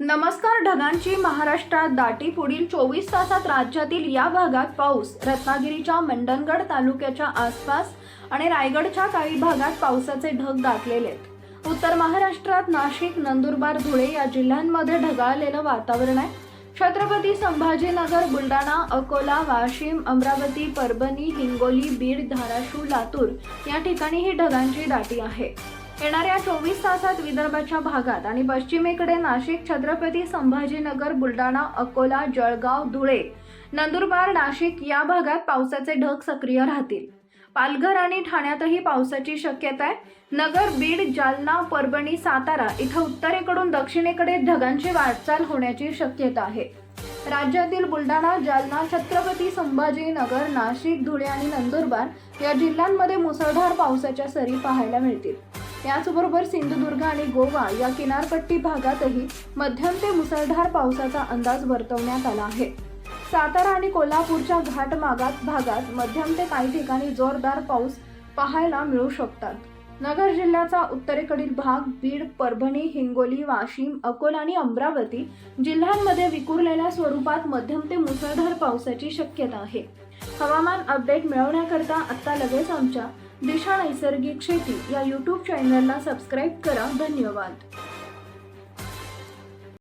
नमस्कार ढगांची महाराष्ट्रात दाटी पुढील चोवीस तासात राज्यातील या भागात पाऊस. रत्नागिरीच्या मंडणगड तालुक्याच्या आसपास आणि रायगडच्या काही भागात पावसाचे ढग दाटलेले आहेत. उत्तर महाराष्ट्रात नाशिक नंदुरबार धुळे या जिल्ह्यांमध्ये ढगाळलेलं वातावरण आहे. छत्रपती संभाजीनगर बुलढाणा अकोला वाशिम अमरावती परभणी हिंगोली बीड धाराशिव लातूर या ठिकाणी ही ढगांची दाटी आहे. येणाऱ्या चोवीस तासात विदर्भाच्या भागात आणि पश्चिमेकडे नाशिक छत्रपती संभाजीनगर बुलढाणा अकोला जळगाव धुळे नंदुरबार नाशिक या भागात पावसाचे ढग सक्रिय राहतील. पालघर आणि ठाण्यातही पावसाची शक्यता आहे. नगर बीड जालना परभणी सातारा इथं उत्तरेकडून दक्षिणेकडे ढगांची वाटचाल होण्याची शक्यता आहे. राज्यातील बुलढाणा जालना छत्रपती संभाजीनगर नाशिक धुळे आणि नंदुरबार या जिल्ह्यांमध्ये मुसळधार पावसाच्या सरी पाहायला मिळतील. याचबरोबर सिंधुदुर्ग आणि गोवा या किनारपट्टी भागातही मध्यम ते मुसळधार पावसाचा अंदाज वर्तवण्यात आला आहे. सातारा आणि कोल्हापूरच्या घाट मागात भागात मध्यम ते काही ठिकाणी जोरदार पाऊस पाहायला मिळू शकतात. नगर जिल्ह्याचा उत्तरेकडील भाग बीड परभणी हिंगोली वाशिम अकोला आणि अमरावती जिल्ह्यांमध्ये विखुरलेल्या स्वरूपात मध्यम ते मुसळधार पावसाची शक्यता आहे. हवामान अपडेट मिळवण्याकरता आत्ता लगेच आमच्या दिशा नैसर्गिक शेती या यूट्यूब चॅनलला सबस्क्राईब करा. धन्यवाद.